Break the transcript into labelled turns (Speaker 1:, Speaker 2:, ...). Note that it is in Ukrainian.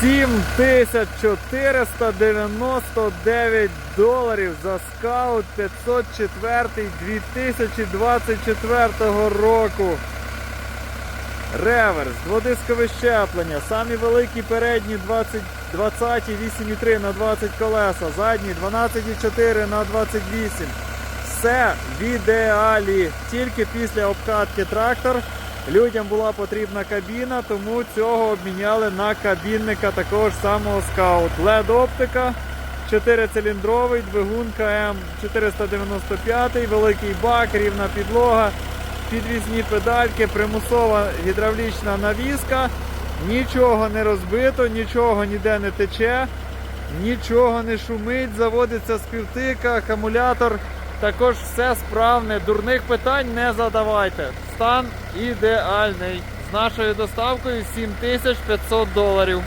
Speaker 1: 7499 доларів за скаут 504 2024 року. Реверс, дводискове щеплення, самі великі передні 20, 20 8,3 на 20 колеса, задні 12,4 на 28. Все в ідеалі. Тільки після обкатки трактор людям була потрібна кабіна, тому цього обміняли на кабінника такого ж самого скаут. LED оптика, 4-циліндровий, двигун КМ 495, великий бак, рівна підлога, підвісні педальки, примусова гідравлічна навіска. Нічого не розбито, нічого ніде не тече, нічого не шумить, заводиться співтика, акумулятор. Також все справне, дурних питань не задавайте. Стан ідеальний. З нашою доставкою 7500 доларів.